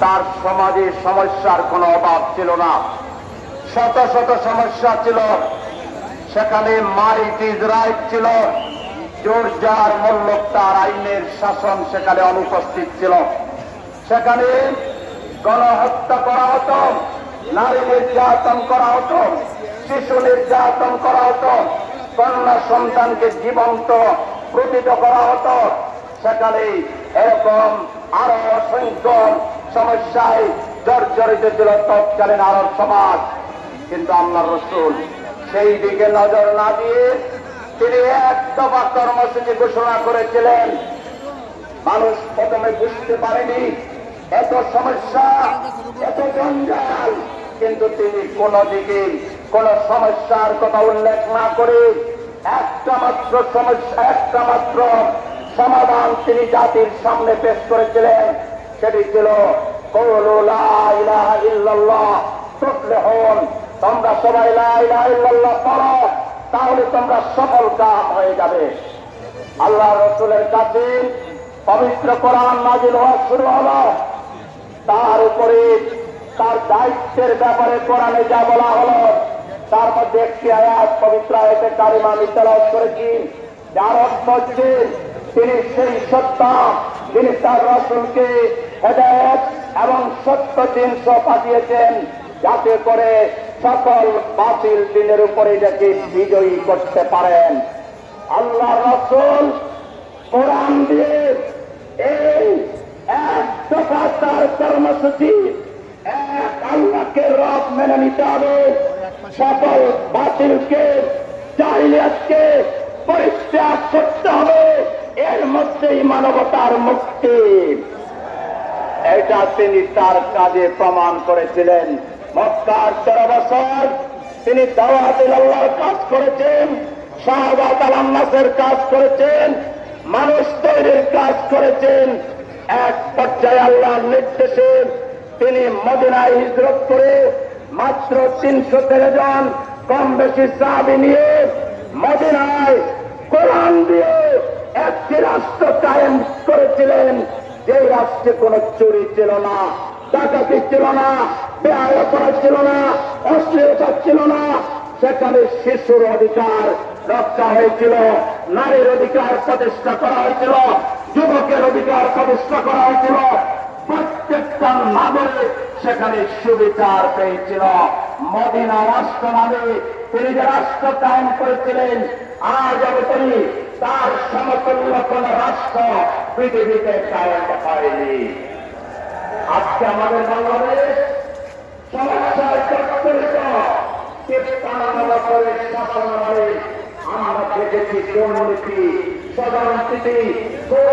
তার সমাজে সমস্যার কোনো অভাব ছিল না। শত শত সমস্যা ছিল। সেখানে ইজ রাইট ছিল। জোরজার মল্লক তার আইনের শাসন সেখানে অনুপস্থিত ছিল। সেখানে গণহত্যা করা হতো, নারী নির্যাতন করা হতো, শিশু নির্যাতন করা হতো, কন্যা সন্তানকে জীবন্ত প্রতিত করা হতো। সেখানে এরকম আরও অসংখ্য সমস্যায় জর্জরিত ছিল তৎকালীন আরব সমাজ। কিন্তু আল্লাহ রসুল সেই দিকে নজর না দিয়ে তিনি এক দফা কর্মসূচি ঘোষণা করেছিলেন। মানুষ প্রথমে বুঝতে পারেনি, এত সমস্যা, এত জঞ্জাল। কিন্তু তিনি কোন দিকে কোন সমস্যার কথা উল্লেখ না করে একটা মাত্র সমস্যা, একটা মাত্র সমাধান তিনি জাতির সামনে পেশ করেছিলেন। সেটি ছিল। তোমরা সবাই লা ইলাহা ইল্লাল্লাহ পড়ো, তাহলে তোমরা সফল কাম হয়ে যাবে। আল্লাহ রসুলের কাছে পবিত্র কোরআন নাজিল হওয়া শুরু হলো। তার উপরে তার দায়িত্বের ব্যাপারে কোরআনে যা বলা হলো, তার মধ্যে একটি আয়াত, পবিত্র আয়াতে কারিমা আমি তেলাওয়াত করেছি। যার অর্থ হচ্ছে, তিনি সেই সত্তা তিনি তার রসুলকে হেদায়ত এবং সত্য জিনিস পাঠিয়েছেন যাতে করে সকল বাতিল দিনের উপরে এটাকে বিজয়ী করতে পারেন। আল্লাহ রসুল কোরআন দিয়ে এই এক দফা তার কর্মসূচি, এক আল্লাহকে রব মেনে নিতে হবে। সকল বাতিলকে, জাহিলিয়াতকে পরিত্যাগ করতে হবে। এর মধ্যেই মানবতার মুক্তি। এটা তিনি তার কাজে প্রমাণ করেছিলেন। মক্কার তেরো বছর তিনি দাওয়াতিল আল্লাহর কাজ করেছেন শাহবাদ আলান্নাসের কাজ করেছেন, মানুষ তৈরির কাজ করেছেন। এক পর্যায়ে আল্লাহর নির্দেশে তিনি মদিনায় হিজরত করে মাত্র তিনশো তেরো জন কম বেশি চাবি নিয়ে মদিনায় কোরআন দিয়ে একটি রাষ্ট্র কায়েম করেছিলেন। যে রাষ্ট্রে কোনো চুরি ছিল না, ডাকাতি ছিল না বেআয় ছিল না, অশ্লীলতা ছিল না। সেখানে শিশুর অধিকার রক্ষা হয়েছিল, নারীর অধিকার প্রতিষ্ঠা করা হয়েছিল, যুবকের অধিকার প্রতিষ্ঠা করা হয়েছিল। প্রত্যেকটা নাগরিক সেখানে সুবিচার পেয়েছিল। মদিনা রাষ্ট্র নামে তিনি যে রাষ্ট্র কায়েম করেছিলেন, আজ তিনি তার সমতুল্য কোন রাষ্ট্র পৃথিবীতে চালাতে পারেনি আজকে আমাদের বাংলাদেশ বছরের শাসন আমলে আমরা দেখেছি দুর্নীতি সদানীতি কোন